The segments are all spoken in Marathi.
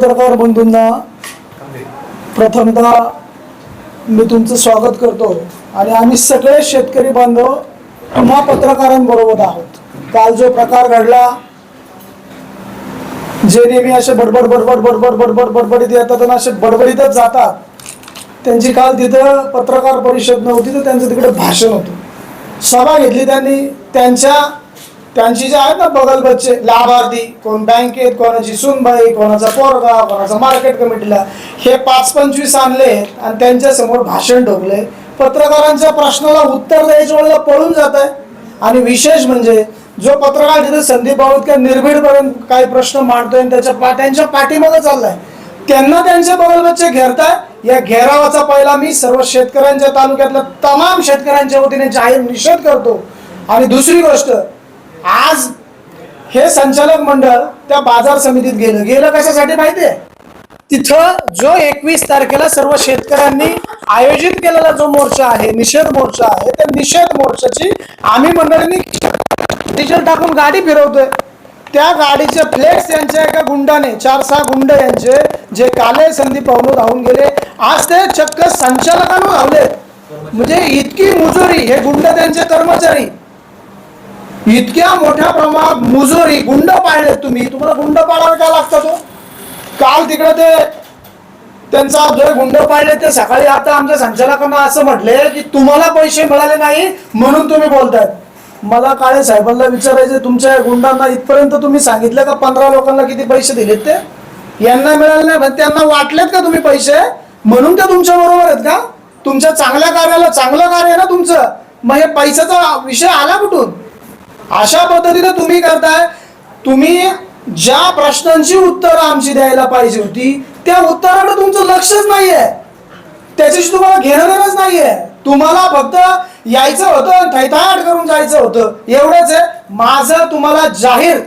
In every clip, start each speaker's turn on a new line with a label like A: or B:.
A: पत्रकार बंधूंना प्रथमतः मी तुमचं स्वागत करतो आणि आम्ही सगळे शेतकरी बांधव तुम्हा पत्रकारांबरोबर आहोत. काल जो प्रकार घडला जे नेहमी असे बडबड बडबड बडबड बडबड बडबडीत येतात आणि असे बडबडीतच जातात त्यांची काल तिथं पत्रकार परिषद नव्हती तर त्यांचं तिकडे भाषण होतं. सभा घेतली त्यांनी त्यांच्या त्यांची जे आहेत ना बगल बच्चे लाभार्थी कोण बँकेत कोणाची सुनबाई कोणाचा पोरगा कोणाचा मार्केट कमिटीला हे पाच पंचवीस आणले आणि त्यांच्यासमोर भाषण ठोकले. पत्रकारांच्या प्रश्नाला उत्तर द्यायच्या वेळेला पळून जात आहे. आणि विशेष म्हणजे जो पत्रकार तिथे संदीप बावतकर निर्भीडपर्यंत काही प्रश्न मांडतोय आणि त्याच्या पा त्यांच्या पाठीमागे चाललाय त्यांना त्यांचे बगल बच्चे घेरताय. या घेरावाचा पहिला मी सर्व शेतकऱ्यांच्या तालुक्यातल्या तमाम शेतकऱ्यांच्या वतीने जाहीर निषेध करतो. आणि दुसरी गोष्ट आज हे संचालक मंडळ त्या बाजार समितीत गेलं. गेलं कशासाठी माहिती आहे? तिथं जो एकवीस तारखेला सर्व शेतकऱ्यांनी आयोजित केलेला जो मोर्चा आहे निषेध मोर्चा आहे त्या निषेध मोर्चाची आम्ही मंडळींनी डिझेल टाकून गाडी फिरवतोय. त्या गाडीचे फ्लेक्स यांच्या एका गुंडाने चार सहा गुंड यांचे जे काले संदीप पाहुणे धावून गेले आज ते चक्क संचालकांना धावले म्हणजे इतकी मुजुरी हे गुंड त्यांचे कर्मचारी इतक्या मोठ्या प्रमाणात मुजोरी गुंड पाळले तुम्ही. तुम्हाला गुंड पाळायला काय लागतं तो? काल तिकडे ते त्यांचा जे गुंड पाळले ते सकाळी आता आमच्या संचालकांना असं म्हटले की तुम्हाला पैसे मिळाले नाही म्हणून तुम्ही बोलतायत. मला काळे साहेबांना विचारायचे तुमच्या गुंडांना इथपर्यंत तुम्ही सांगितलं का पंधरा लोकांना किती पैसे दिलेत ते? यांना मिळाले नाही पण त्यांना वाटलेत का तुम्ही पैसे? म्हणून ते तुमच्या बरोबर आहेत का? तुमच्या चांगल्या कार्याला चांगलं कार्य आहे ना तुमचं? मग हे पैशाचा विषय आला कुठून? अशा पद्धतीने तुम्ही करताय. तुम्ही ज्या प्रश्नांची उत्तरं आमची द्यायला पाहिजे होती त्या उत्तराकडे तुमचं लक्षच नाहीये. त्याच्याशी तुम्हाला घेणं देणंच नाहीये. तुम्हाला फक्त यायचं होतं थैथाट करून जायचं होतं. एवढंच आहे. माझं तुम्हाला जाहीर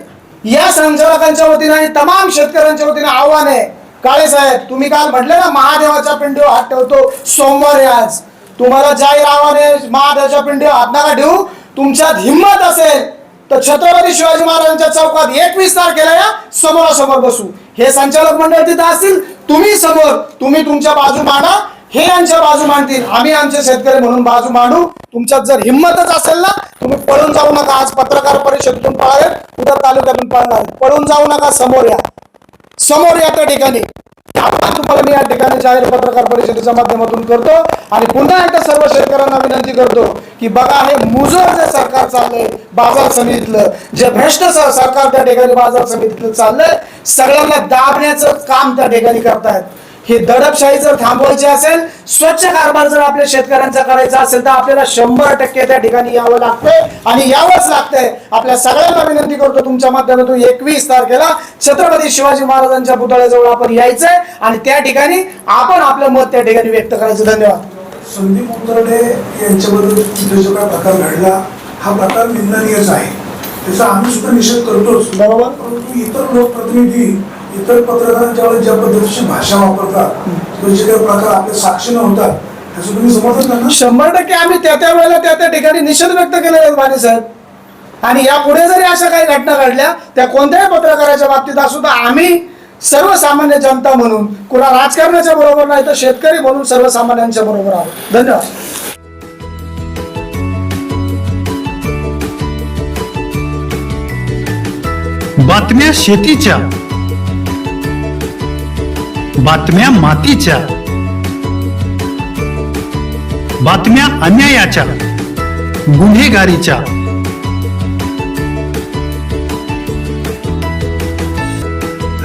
A: या संचालकांच्या वतीने आणि तमाम शेतकऱ्यांच्या वतीने आव्हान आहे. काळे साहेब तुम्ही काल म्हटले ना महादेवाच्या पिंडीवर हात ठेवतो. सोमवार आज. तुम्हाला जाहीर आव्हान आहे महादेवाच्या पिंडीवर हात नका ठेवू. तुमच्यात हिंमत असेल तर छत्रपती शिवाजी महाराजांच्या चौकात एकवीस तारखेला या समोरासमोर बसू. हे संचालक मंडळ तिथं असतील तुम्ही समोर तुम्ही तुमच्या बाजू मांडा हे यांच्या बाजू मांडतील. आम्ही आमचे शेतकरी म्हणून बाजू मांडू. तुमच्यात जर हिंमतच असेल ना तुम्ही पळून जाऊ नका. आज पत्रकार परिषदेतून पळावे उद्या तालुक्यातून पळणार पळून जाऊ नका समोर या. समोर या त्या ठिकाणी. आपण तुम्हाला मी या ठिकाणी जाहीर पत्रकार परिषदेच्या माध्यमातून करतो आणि पुन्हा एकदा सर्व शेतकऱ्यांना विनंती करतो की बघा हे मुजर जे सरकार चाललंय बाजार समितीतलं जे भ्रष्ट सरकार त्या ठिकाणी बाजार समितीतलं चाललंय सगळ्यांना दाबण्याचं काम त्या ठिकाणी करतायत. हे दडपशाही जर थांबवायची असेल स्वच्छ कारभार जर आपल्या शेतकऱ्यांचा करायचा असेल तर आपल्याला शंभर टक्के त्या ठिकाणी यावं लागतंय आणि यावंच लागतंय. आपल्या सगळ्यांना विनंती करतो तुमच्या माध्यमातून एकवीस तारखेला छत्रपती शिवाजी महाराजांच्या पुतळ्याजवळ आपण यायचंय आणि त्या ठिकाणी आपण आपलं मत त्या ठिकाणी व्यक्त करायचं. धन्यवाद.
B: संदीप उतरडे यांच्याबद्दल तिथे जो काय प्रकार घडला हा प्रकार निंदनीयच आहे. त्याचा आम्ही सुद्धा निषेध करतोच.
A: बरोबर.
B: परंतु इतर लोकप्रतिनिधी इतर पत्रकारांच्या वेळेस ज्या पद्धतीची भाषा वापरतात किंवा जे काही प्रकार आपल्या साक्षीनं होतात त्याचं तुम्ही समजत ना
A: शंभर टक्के आम्ही त्या त्या वेळेला त्या त्या ठिकाणी निषेध व्यक्त केलेले आहेत बाणे साहेब. आणि यापुढे जरी अशा काही घटना घडल्या त्या कोणत्याही पत्रकाराच्या बाबतीत असू तर आम्ही सर्वसामान्य जनता म्हणून कुणा राजकारणाच्या बरोबर नाही तर शेतकरी म्हणून सर्वसामान्यांच्या बरोबर आहोत. धन्यवाद.
C: बातम्या शेतीच्या बातम्या मातीच्या बातम्या अन्यायाच्या गुन्हेगारीच्या.